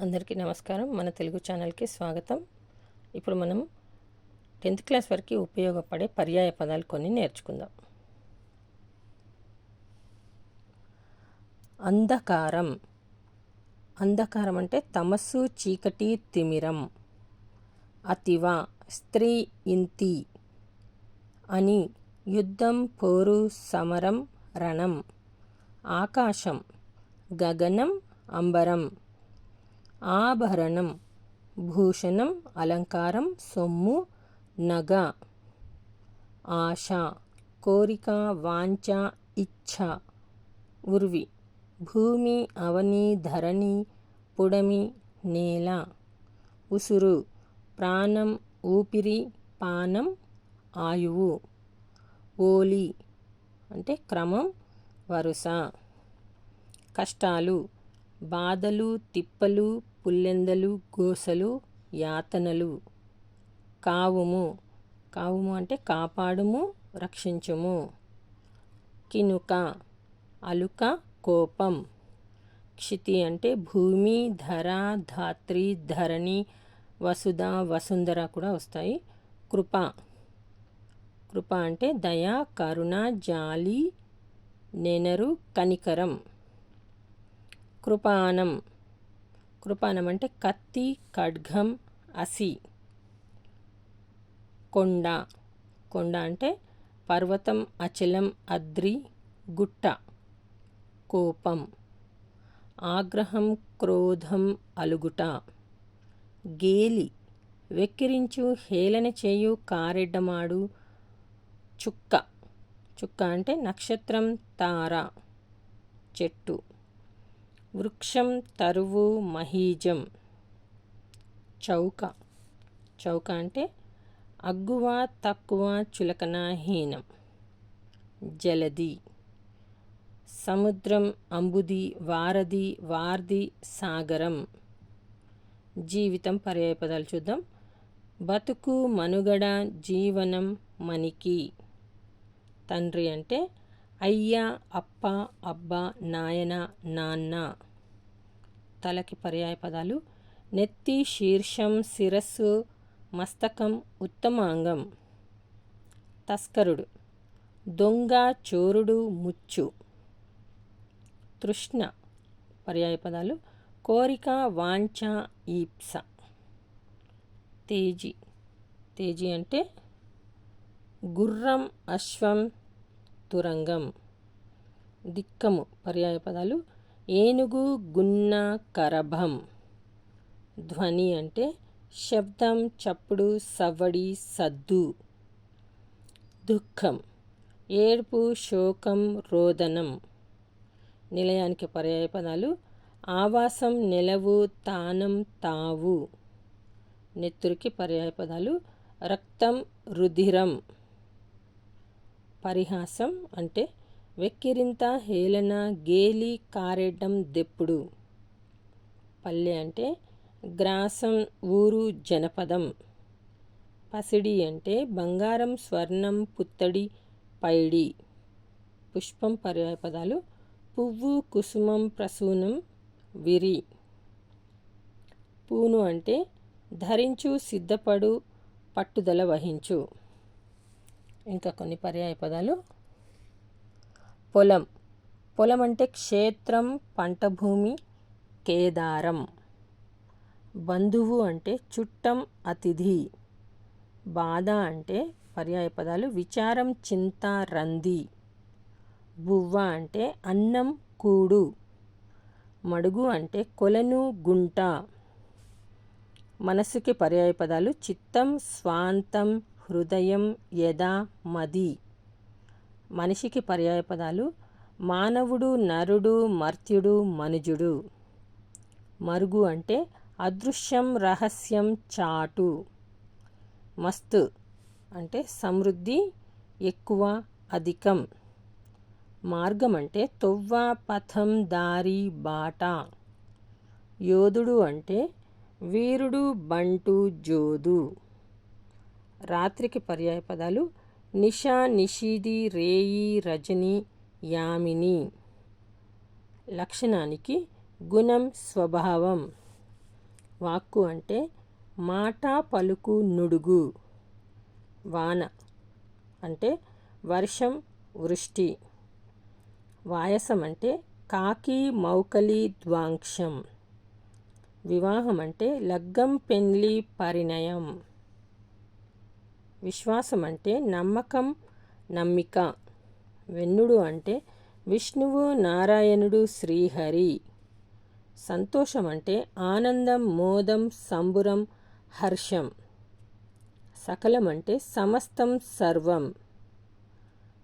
అందరికీ నమస్కారం. మన తెలుగు ఛానల్కి స్వాగతం. ఇప్పుడు మనం టెన్త్ క్లాస్ వరకు ఉపయోగపడే పర్యాయ పదాలు కొన్ని నేర్చుకుందాం. అంధకారం. అంధకారం అంటే తమస్సు చీకటి తిమిరం. అతివ స్త్రీ ఇంతి అని యుద్ధం పోరు సమరం రణం. ఆకాశం గగనం అంబరం. ఆభరణం భూషణం అలంకారం సొమ్ము నగ ఆశ కోరిక వాంఛ ఇచ్ఛ ఉర్వి భూమి అవని ధరణి పుడమి నేల ఉసురు ప్రాణం ఊపిరి పానం ఆయువు ఓలి అంటే క్రమం వరుస కష్టాలు బాధలు తిప్పలు పుల్లెందలు గోసలు యాతనలు. కావుము. కావుము అంటే కాపాడుము రక్షించుము. కినుక. అలుక కోపం. క్షితి అంటే భూమి ధర ధాత్రి ధరణి వసుధ వసుంధర కూడా వస్తాయి. కృప. కృప అంటే దయ కరుణ జాలి నెనరు కనికరం. కృపానం. కృపానం అంటే కత్తి ఖడ్గం అసి. కొండ. కొండ అంటే పర్వతం అచలం అద్రి గుట్ట. కోపం. ఆగ్రహం క్రోధం అలుగుట. గేలి. వెక్కిరించు హేళన చేయు కారెడ్డమాడు. చుక్క. చుక్క అంటే నక్షత్రం తార. చెట్టు. వృక్షం తరువు మహీజం. చౌక. చౌక అంటే అగ్గువ తక్కువ చులకనాహీనం జలది. సముద్రం అంబుది వారధి వార్ది సాగరం. జీవితం పర్యాయపదాలు చూద్దాం. బతుకు మనుగడ జీవనం మనికి తండ్రి అంటే అయ్య అప్ప అబ్బ నాయన నాన్న. తలకి పర్యాయ పదాలు. నెత్తి శీర్షం శిరస్సు మస్తకం ఉత్తమాంగం. తస్కరుడు. దొంగ చోరుడు ముచ్చు. తృష్ణ. పర్యాయ పదాలు. కోరిక వాంఛ ఈప్స. తేజీ. తేజీ అంటే గుర్రం అశ్వం తురంగం దిక్కము. పర్యాయ పదాలు. ఏనుగు గున్న కరభం. ధ్వని అంటే శబ్దం చప్పుడు సవ్వడి సద్దు. దుఃఖం. ఏడుపు శోకం రోదనం. నిలయానికి పర్యాయ పదాలు. ఆవాసం నిలవు తానం తావు. నెత్తురికి పర్యాయ పదాలు. రక్తం రుధిరం. పరిహాసం అంటే వెక్కిరింత హేళన గేలి కారెడ్డం దెప్పుడు. పల్లె అంటే గ్రాసం ఊరు జనపదం. పసిడి అంటే బంగారం స్వర్ణం పుత్తడి పైడి. పుష్పం పర్యాయపదాలు పువ్వు కుసుమం ప్రసూనం విరి. పూను అంటే ధరించు సిద్ధపడు పట్టుదల వహించు. ఇంకా కొన్ని పర్యాయ పదాలు. పొలం. పొలం అంటే క్షేత్రం పంట భూమి కేదారం. బంధువు అంటే చుట్టం అతిథి. బాధ అంటే పర్యాయ పదాలు. విచారం చింత రంది. బువ్వ అంటే అన్నం కూడు. మడుగు అంటే కొలను గుంట. మనసుకి పర్యాయ పదాలు. చిత్తం స్వాంతం హృదయం యదా మది. మనిషికి పర్యాయపదాలు మానవుడు నరుడు మర్త్యుడు మనుజుడు. మరుగు అంటే అదృశ్యం రహస్యం చాటు. మస్తు అంటే సమృద్ధి ఎక్కువ అధికం. మార్గం అంటే తొవ్వ పథం దారి బాట. యోధుడు అంటే వీరుడు బంటు జోదు. రాత్రికి పర్యాయ పదాలు. నిషా నిషీది రేయి రజని యామిని. లక్షణానికి గుణం స్వభావం. వాక్కు అంటే మాట పలుకు నుడుగు. వాన అంటే వర్షం వృష్టి. వాయసం అంటే కాకి మౌకలి ద్వాంక్షం. వివాహం అంటే లగ్గం పెండ్లి పరిణయం. విశ్వాసం అంటే నమ్మకం నమ్మిక. వెన్నుడు అంటే విష్ణువు నారాయణుడు శ్రీహరి. సంతోషం అంటే ఆనందం మోదం సంబురం హర్షం. సకలం అంటే సమస్తం సర్వం.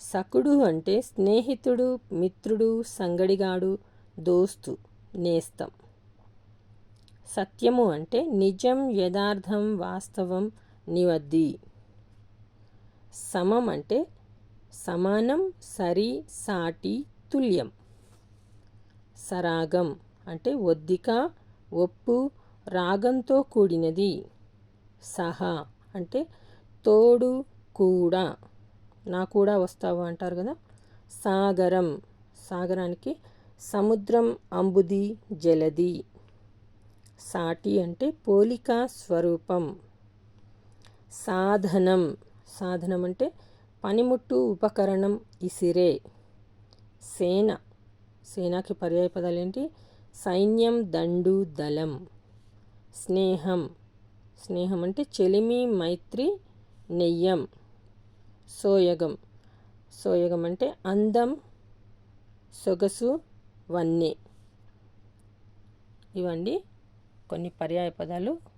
సకుడు అంటే స్నేహితుడు మిత్రుడు సంగడిగాడు దోస్తు నేస్తం. సత్యము అంటే నిజం యథార్థం వాస్తవం నివద్ది సమం అంటే సమానం సరి సాటి తుల్యం. సరాగం అంటే ఒద్దిక ఒప్పు రాగంతో కూడినది. సహా అంటే తోడు కూడా. నా కూడా వస్తావు అంటారు కదా. సాగరం సాగరానికి సముద్రం అంబుది జలది. సాటి అంటే పోలిక స్వరూపం. సాధనం సాధనం అంటే పనిముట్టు ఉపకరణం ఇసిరే సేన. సేనాకి పర్యాయ పదాలు ఏంటి? సైన్యం దండు దళం. స్నేహం. స్నేహం అంటే చెలిమి మైత్రి నెయ్యం. సోయగం. సోయగం అంటే అందం సొగసు వన్నె. ఇవండి కొన్ని పర్యాయ పదాలు.